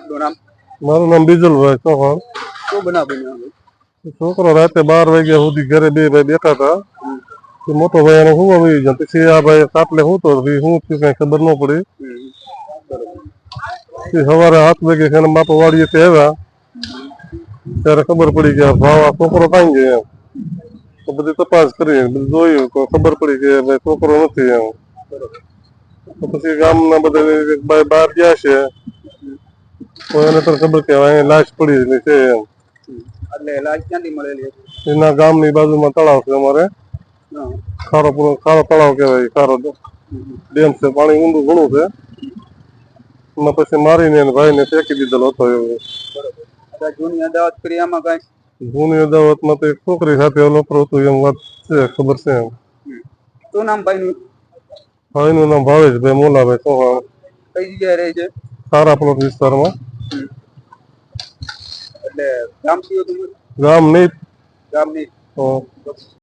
આપનું નામ? મારું નામ બીજલભાઈ ચૌહાણ. શું બનાવ બન્યો છોકરો રાતે બાર વાગ્યા સુધી ઘરે બે ભાઈ બેઠા હતા. મોટો ભાઈ એને હું આવી ગયો. પછી આ ભાઈ કાપલે હું તો હું થયું કઈ ખબર ન પડી. સવારે સાત વાગે છે બાપા વાડીએ તે આવ્યા. ત્યારે ખબર પડી કે ભાવ આ છોકરો કાંઈ ગયો એમ. તો બધી તપાસ કરી બધું જોયું તો ખબર પડી કે ભાઈ છોકરો નથી એમ. તો પછી ગામના બધા ભાઈ બહાર ગયા છે. એને તો ખબર કે અહીંયા લાશ પડી છે એમ. એટલે લાશ ક્યાંથી મળેલી એના ગામની બાજુમાં તળાવ છે અમારે. ખારો પૂરો ખારો તળાવ કહેવાય ખારો ડેમ છે પાણી ઊંડું ઘણું છે. એમાં પછી મારીને એને ભાઈને ફેંકી દીધેલો હતો એવો. જૂની અદાવત કરી આમાં કાંઈ? જૂની અદાવતમાં તો એક છોકરી સાથે અલોપરો હતું એમ વાત છે ખબર છે એમ. શું નામ ભાઈનું? ભાઈનું નામ ભાવેશભાઈ મોલાભાઈ ચૌહાણ. કઈ જગ્યાએ રહે છે? સારા પ્લોટ વિસ્તારમાં. એટલે ગામ કયું તમારું? ગામ નહીં ગામની તો